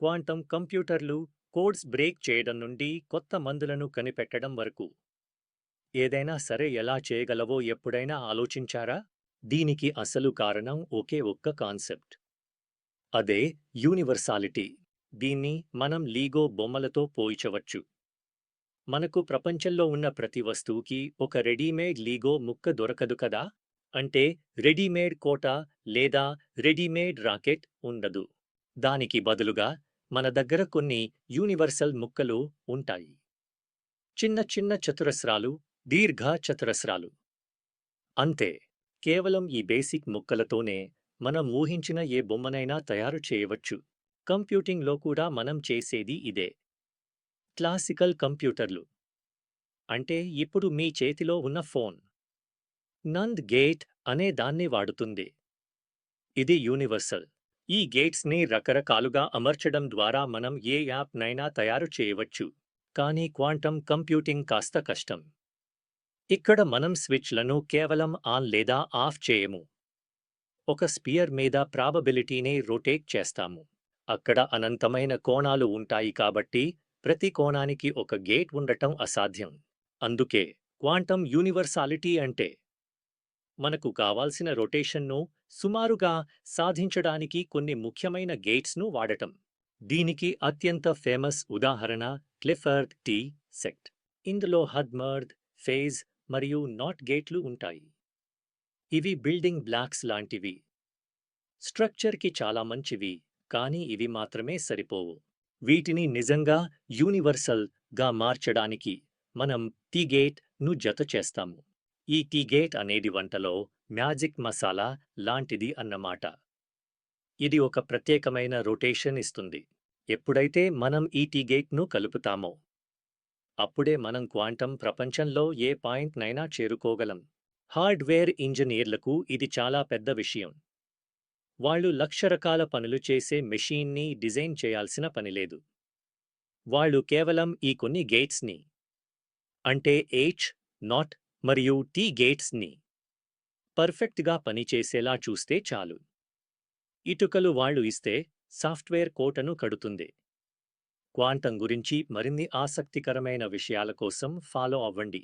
Quantum కంప్యూటర్లు codes break చేయడం నుండి కొత్త మందులను కనిపెట్టడం వరకు. ఏదైనా సరే ఎలా చేయగలవో ఎప్పుడైనా ఆలోచించారా? దీనికి అసలు కారణం ఒకే ఒక్క కాన్సెప్ట్. అదే యూనివర్సాలిటీ. దీన్ని మనం లీగో బొమ్మలతో పోల్చవచ్చు. మనకు ప్రపంచంలో ఉన్న ప్రతి వస్తువుకి ఒక రెడీమేడ్ లీగో ముక్క దొరకదు కదా? అంటే రెడీమేడ్ కోట లేదా రెడీమేడ్ రాకెట్ ఉండదు. దానికి బదులుగా మన దగ్గర కొన్ని యూనివర్సల్ ముక్కలు ఉంటాయి. చిన్న చిన్న చతురస్రాలు దీర్ఘ చతురస్రాలు. అంతే కేవలం ఈ బేసిక్ ముక్కలతోనే మనం ఊహించిన ఏ బొమ్మనైనా తయారు చేయవచ్చు. కంప్యూటింగ్లో కూడా మనం చేసేది ఇదే. క్లాసికల్ కంప్యూటర్లు. అంటే ఇప్పుడు మీ చేతిలో ఉన్న ఫోన్. నంద్ గేట్ అనే దాన్ని వాడుతుంది. ఇది యూనివర్సల్. ఈ గేట్స్ని రకరకాలుగా అమర్చడం ద్వారా మనం ఏ యాప్నైనా తయారు చేయవచ్చు. కానీ క్వాంటం కంప్యూటింగ్ కాస్త కష్టం. ఇక్కడ మనం స్విచ్లను కేవలం ఆన్ లేదా ఆఫ్ చేయము. ఒక స్పియర్ మీద ప్రాబబిలిటీని రొటేట్ చేస్తాము. అక్కడ అనంతమైన కోణాలు ఉంటాయి కాబట్టి ప్రతి కోణానికి ఒక గేట్ ఉండటం అసాధ్యం. అందుకే క్వాంటం యూనివర్సాలిటీ అంటే మనకు కావాల్సిన రొటేషన్ను సుమారుగా సాధించడానికి కొన్ని ముఖ్యమైన గేట్స్ను వాడటం. దీనికి అత్యంత ఫేమస్ ఉదాహరణ క్లిఫర్డ్ టీ సెక్ట్ ఇందులో హద్మర్ద్ ఫేజ్ మరియు నాట్ గేట్లు ఉంటాయి. ఇవి బిల్డింగ్ బ్లాక్స్ లాంటివి. స్ట్రక్చర్కి చాలా మంచివి కానీ ఇవి మాత్రమే సరిపోవు. వీటిని నిజంగా యూనివర్సల్గా మార్చడానికి మనం టీ గేట్ను జత చేస్తాము. ఈ టీ గేట్ అనేది వంటలో మ్యాజిక్ మసాలా లాంటిది అన్నమాట. ఇది ఒక ప్రత్యేకమైన రొటేషన్ ఇస్తుంది. ఎప్పుడైతే మనం ఈ టీ గేట్ను కలుపుతామో అప్పుడే మనం క్వాంటం ప్రపంచంలో ఏ పాయింట్నైనా చేరుకోగలం. హార్డ్వేర్ ఇంజనీర్లకు ఇది చాలా పెద్ద విషయం. వాళ్ళు లక్ష రకాల పనులు చేసే మెషీన్ని డిజైన్ చేయాల్సిన పనిలేదు వాళ్ళు కేవలం ఈ కొన్ని గేట్స్ని. అంటే హెచ్ నాట్ మరియు టీ గేట్స్ని పర్ఫెక్ట్గా పనిచేసేలా చూస్తే చాలు. ఇటుకలు వాళ్ళు ఇస్తే సాఫ్ట్వేర్ కోటను కడుతుంది. క్వాంటం గురించి మరిన్ని ఆసక్తికరమైన విషయాల కోసం ఫాలో అవ్వండి.